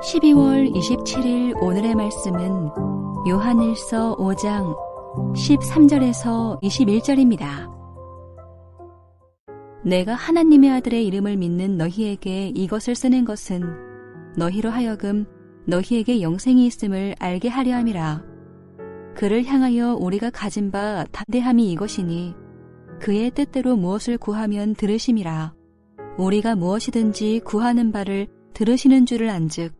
12월 27일 오늘의 말씀은 요한일서 5장 13절에서 21절입니다. 내가 하나님의 아들의 이름을 믿는 너희에게 이것을 쓰는 것은 너희로 하여금 너희에게 영생이 있음을 알게 하려 함이라. 그를 향하여 우리가 가진 바 담대함이 이것이니 그의 뜻대로 무엇을 구하면 들으심이라. 우리가 무엇이든지 구하는 바를 들으시는 줄을 안즉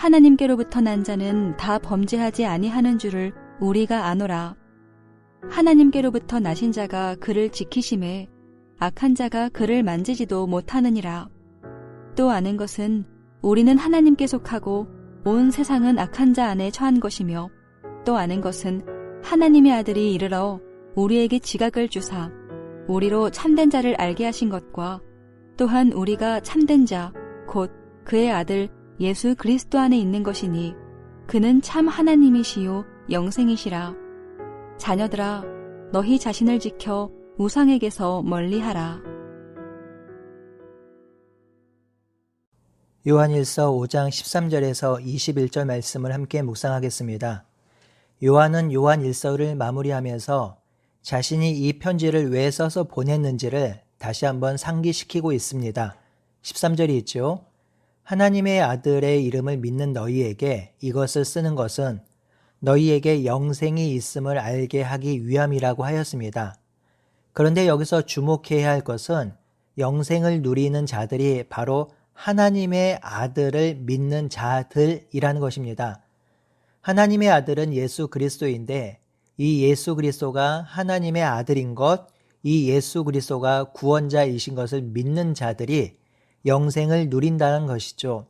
하나님께로부터 난 자는 다 범죄하지 아니하는 줄을 우리가 아노라. 하나님께로부터 나신 자가 그를 지키심에 악한 자가 그를 만지지도 못하느니라. 또 아는 것은 우리는 하나님께 속하고 온 세상은 악한 자 안에 처한 것이며 또 아는 것은 하나님의 아들이 이르러 우리에게 지각을 주사 우리로 참된 자를 알게 하신 것과 또한 우리가 참된 자, 곧 그의 아들 예수 그리스도 안에 있는 것이니 그는 참 하나님이시요 영생이시라. 자녀들아, 너희 자신을 지켜 우상에게서 멀리하라. 요한일서 5장 13절에서 21절 말씀을 함께 묵상하겠습니다. 요한은 요한일서를 마무리하면서 자신이 이 편지를 왜 써서 보냈는지를 다시 한번 상기시키고 있습니다. 13절이 있죠. 하나님의 아들의 이름을 믿는 너희에게 이것을 쓰는 것은 너희에게 영생이 있음을 알게 하기 위함이라고 하였습니다. 그런데 여기서 주목해야 할 것은 영생을 누리는 자들이 바로 하나님의 아들을 믿는 자들이라는 것입니다. 하나님의 아들은 예수 그리스도인데 이 예수 그리스도가 하나님의 아들인 것, 이 예수 그리스도가 구원자이신 것을 믿는 자들이 영생을 누린다는 것이죠.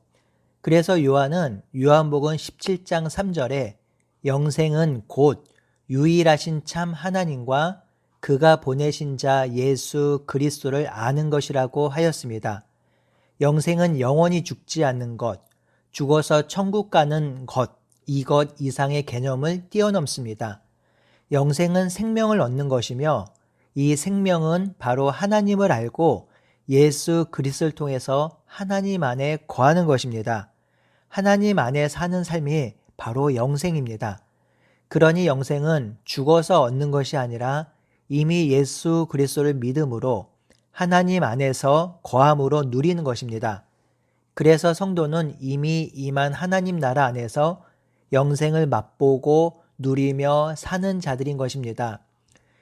그래서 요한은 요한복음 17장 3절에 영생은 곧 유일하신 참 하나님과 그가 보내신 자 예수 그리스도를 아는 것이라고 하였습니다. 영생은 영원히 죽지 않는 것, 죽어서 천국 가는 것, 이것 이상의 개념을 뛰어넘습니다. 영생은 생명을 얻는 것이며 이 생명은 바로 하나님을 알고 예수 그리스도를 통해서 하나님 안에 거하는 것입니다. 하나님 안에 사는 삶이 바로 영생입니다. 그러니 영생은 죽어서 얻는 것이 아니라 이미 예수 그리스도를 믿음으로 하나님 안에서 거함으로 누리는 것입니다. 그래서 성도는 이미 임한 하나님 나라 안에서 영생을 맛보고 누리며 사는 자들인 것입니다.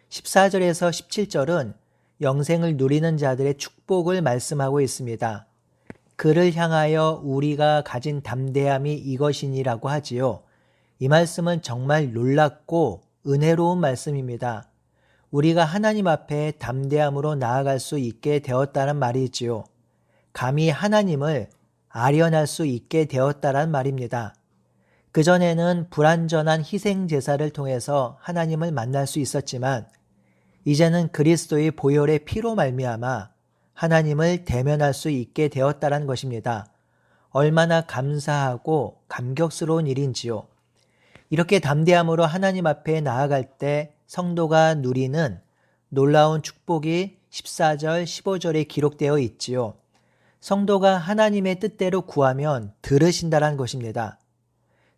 14절에서 17절은 영생을 누리는 자들의 축복을 말씀하고 있습니다. 그를 향하여 우리가 가진 담대함이 이것이니라고 하지요. 이 말씀은 정말 놀랍고 은혜로운 말씀입니다. 우리가 하나님 앞에 담대함으로 나아갈 수 있게 되었다는 말이지요. 감히 하나님을 아련할 수 있게 되었다란 말입니다. 그전에는 불완전한 희생 제사를 통해서 하나님을 만날 수 있었지만 이제는 그리스도의 보혈의 피로 말미암아 하나님을 대면할 수 있게 되었다는 것입니다. 얼마나 감사하고 감격스러운 일인지요. 이렇게 담대함으로 하나님 앞에 나아갈 때 성도가 누리는 놀라운 축복이 14절, 15절에 기록되어 있지요. 성도가 하나님의 뜻대로 구하면 들으신다는 것입니다.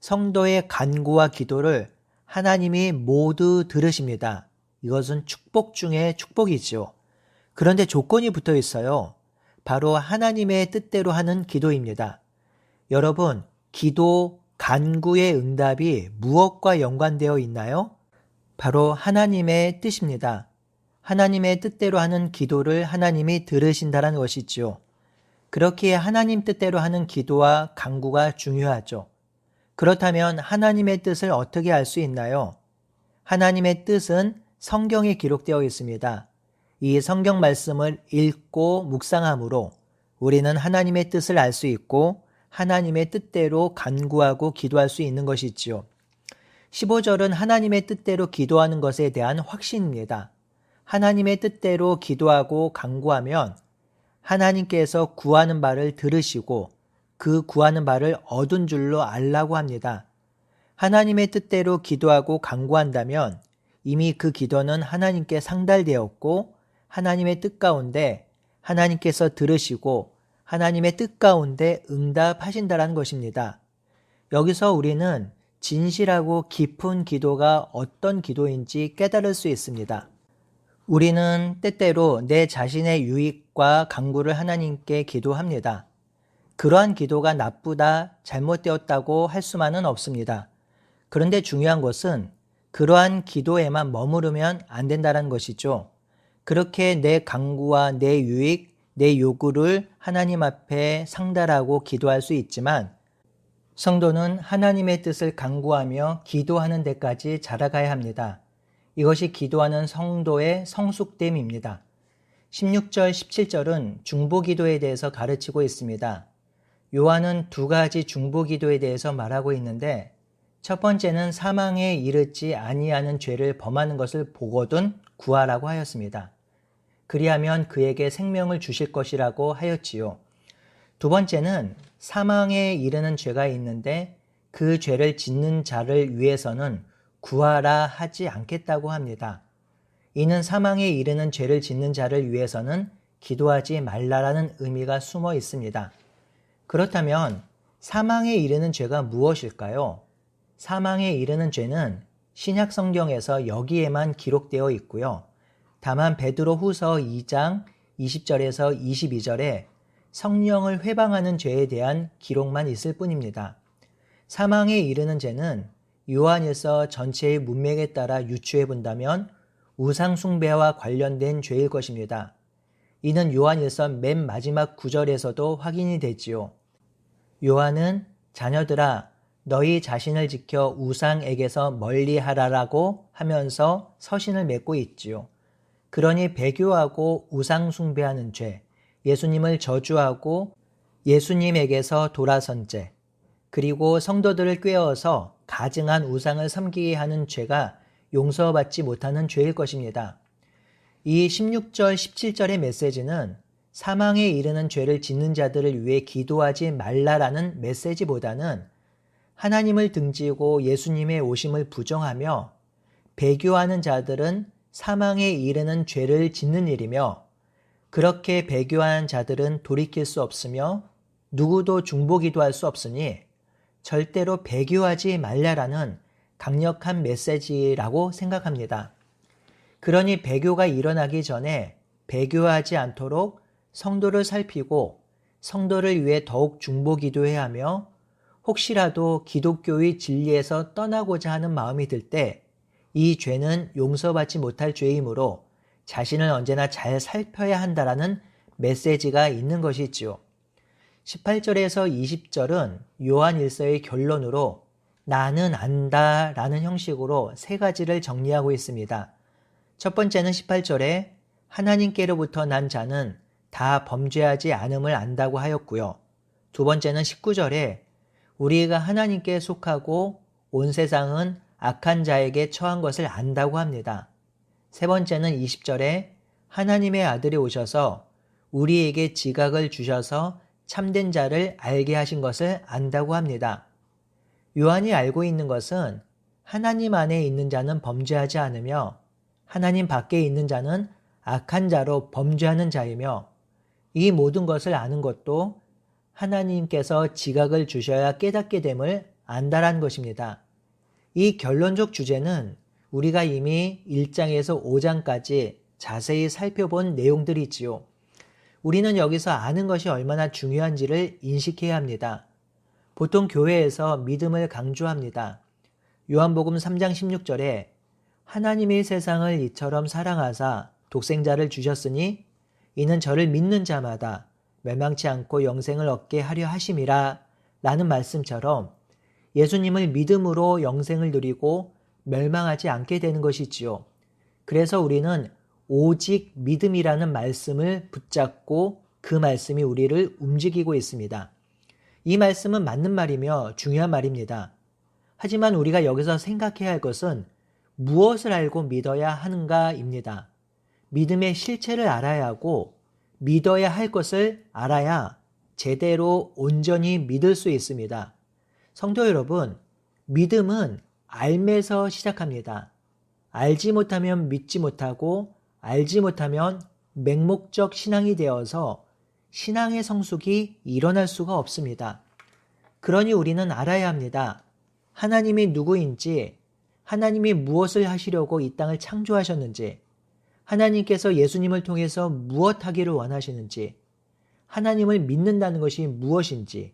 성도의 간구와 기도를 하나님이 모두 들으십니다. 이것은 축복 중에 축복이지요. 그런데 조건이 붙어 있어요. 바로 하나님의 뜻대로 하는 기도입니다. 여러분, 기도, 간구의 응답이 무엇과 연관되어 있나요? 바로 하나님의 뜻입니다. 하나님의 뜻대로 하는 기도를 하나님이 들으신다는 것이지요. 그렇기에 하나님 뜻대로 하는 기도와 간구가 중요하죠. 그렇다면 하나님의 뜻을 어떻게 알 수 있나요? 하나님의 뜻은 성경에 기록되어 있습니다. 이 성경 말씀을 읽고 묵상함으로 우리는 하나님의 뜻을 알 수 있고 하나님의 뜻대로 간구하고 기도할 수 있는 것이지요. 15절은 하나님의 뜻대로 기도하는 것에 대한 확신입니다. 하나님의 뜻대로 기도하고 간구하면 하나님께서 구하는 바를 들으시고 그 구하는 바를 얻은 줄로 알라고 합니다. 하나님의 뜻대로 기도하고 간구한다면 이미 그 기도는 하나님께 상달되었고 하나님의 뜻 가운데 하나님께서 들으시고 하나님의 뜻 가운데 응답하신다라는 것입니다. 여기서 우리는 진실하고 깊은 기도가 어떤 기도인지 깨달을 수 있습니다. 우리는 때때로 내 자신의 유익과 강구를 하나님께 기도합니다. 그러한 기도가 나쁘다, 잘못되었다고 할 수만은 없습니다. 그런데 중요한 것은 그러한 기도에만 머무르면 안 된다는 것이죠. 그렇게 내 강구와 내 유익, 내 요구를 하나님 앞에 상달하고 기도할 수 있지만 성도는 하나님의 뜻을 강구하며 기도하는 데까지 자라가야 합니다. 이것이 기도하는 성도의 성숙됨입니다. 16절, 17절은 중보 기도에 대해서 가르치고 있습니다. 요한은 두 가지 중보 기도에 대해서 말하고 있는데 첫 번째는 사망에 이르지 아니하는 죄를 범하는 것을 보거든 구하라고 하였습니다. 그리하면 그에게 생명을 주실 것이라고 하였지요. 두 번째는 사망에 이르는 죄가 있는데 그 죄를 짓는 자를 위해서는 구하라 하지 않겠다고 합니다. 이는 사망에 이르는 죄를 짓는 자를 위해서는 기도하지 말라라는 의미가 숨어 있습니다. 그렇다면 사망에 이르는 죄가 무엇일까요? 사망에 이르는 죄는 신약 성경에서 여기에만 기록되어 있고요. 다만 베드로 후서 2장 20절에서 22절에 성령을 회방하는 죄에 대한 기록만 있을 뿐입니다. 사망에 이르는 죄는 요한일서 전체의 문맥에 따라 유추해 본다면 우상숭배와 관련된 죄일 것입니다. 이는 요한일서 맨 마지막 구절에서도 확인이 되지요. 요한은 자녀들아 너희 자신을 지켜 우상에게서 멀리 하라라고 하면서 서신을 맺고 있지요. 그러니 배교하고 우상숭배하는 죄, 예수님을 저주하고 예수님에게서 돌아선 죄, 그리고 성도들을 꿰어서 가증한 우상을 섬기게 하는 죄가 용서받지 못하는 죄일 것입니다. 이 16절, 17절의 메시지는 사망에 이르는 죄를 짓는 자들을 위해 기도하지 말라라는 메시지보다는 하나님을 등지고 예수님의 오심을 부정하며 배교하는 자들은 사망에 이르는 죄를 짓는 일이며 그렇게 배교한 자들은 돌이킬 수 없으며 누구도 중보기도 할 수 없으니 절대로 배교하지 말라라는 강력한 메시지라고 생각합니다. 그러니 배교가 일어나기 전에 배교하지 않도록 성도를 살피고 성도를 위해 더욱 중보 기도해야 하며 혹시라도 기독교의 진리에서 떠나고자 하는 마음이 들 때 이 죄는 용서받지 못할 죄이므로 자신을 언제나 잘 살펴야 한다라는 메시지가 있는 것이지요. 18절에서 20절은 요한 일서의 결론으로 나는 안다 라는 형식으로 세 가지를 정리하고 있습니다. 첫 번째는 18절에 하나님께로부터 난 자는 다 범죄하지 않음을 안다고 하였고요. 두 번째는 19절에 우리가 하나님께 속하고 온 세상은 악한 자에게 처한 것을 안다고 합니다. 세 번째는 20절에 하나님의 아들이 오셔서 우리에게 지각을 주셔서 참된 자를 알게 하신 것을 안다고 합니다. 요한이 알고 있는 것은 하나님 안에 있는 자는 범죄하지 않으며 하나님 밖에 있는 자는 악한 자로 범죄하는 자이며 이 모든 것을 아는 것도 하나님께서 지각을 주셔야 깨닫게 됨을 안다란 것입니다. 이 결론적 주제는 우리가 이미 1장에서 5장까지 자세히 살펴본 내용들이지요. 우리는 여기서 아는 것이 얼마나 중요한지를 인식해야 합니다. 보통 교회에서 믿음을 강조합니다. 요한복음 3장 16절에 하나님의 세상을 이처럼 사랑하사 독생자를 주셨으니 이는 저를 믿는 자마다 멸망치 않고 영생을 얻게 하려 하심이라 라는 말씀처럼 예수님을 믿음으로 영생을 누리고 멸망하지 않게 되는 것이지요. 그래서 우리는 오직 믿음이라는 말씀을 붙잡고 그 말씀이 우리를 움직이고 있습니다. 이 말씀은 맞는 말이며 중요한 말입니다. 하지만 우리가 여기서 생각해야 할 것은 무엇을 알고 믿어야 하는가입니다. 믿음의 실체를 알아야 하고 믿어야 할 것을 알아야 제대로 온전히 믿을 수 있습니다. 성도 여러분, 믿음은 알매서 시작합니다. 알지 못하면 믿지 못하고 알지 못하면 맹목적 신앙이 되어서 신앙의 성숙이 일어날 수가 없습니다. 그러니 우리는 알아야 합니다. 하나님이 누구인지, 하나님이 무엇을 하시려고 이 땅을 창조하셨는지, 하나님께서 예수님을 통해서 무엇 하기를 원하시는지, 하나님을 믿는다는 것이 무엇인지,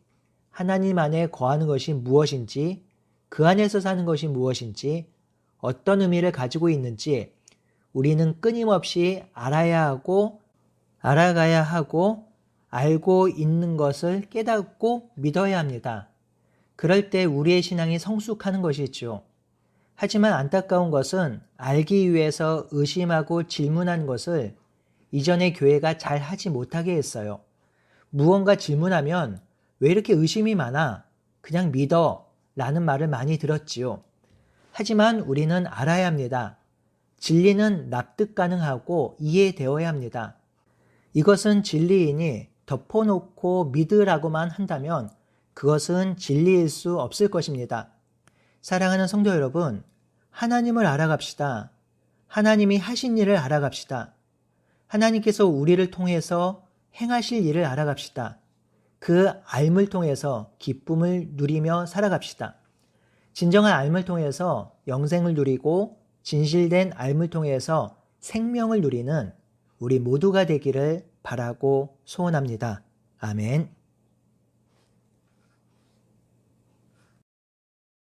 하나님 안에 거하는 것이 무엇인지, 그 안에서 사는 것이 무엇인지, 어떤 의미를 가지고 있는지, 우리는 끊임없이 알아야 하고, 알아가야 하고, 알고 있는 것을 깨닫고 믿어야 합니다. 그럴 때 우리의 신앙이 성숙하는 것이죠. 하지만 안타까운 것은 알기 위해서 의심하고 질문한 것을 이전의 교회가 잘 하지 못하게 했어요. 무언가 질문하면 왜 이렇게 의심이 많아? 그냥 믿어. 라는 말을 많이 들었지요. 하지만 우리는 알아야 합니다. 진리는 납득 가능하고 이해되어야 합니다. 이것은 진리이니 덮어놓고 믿으라고만 한다면 그것은 진리일 수 없을 것입니다. 사랑하는 성도 여러분, 하나님을 알아갑시다. 하나님이 하신 일을 알아갑시다. 하나님께서 우리를 통해서 행하실 일을 알아갑시다. 그 알물 통해서 기쁨을 누리며 살아갑시다. 진정한 알물 통해서 영생을 누리고 진실된 알물 통해서 생명을 누리는 우리 모두가 되기를 바라고 소원합니다. 아멘.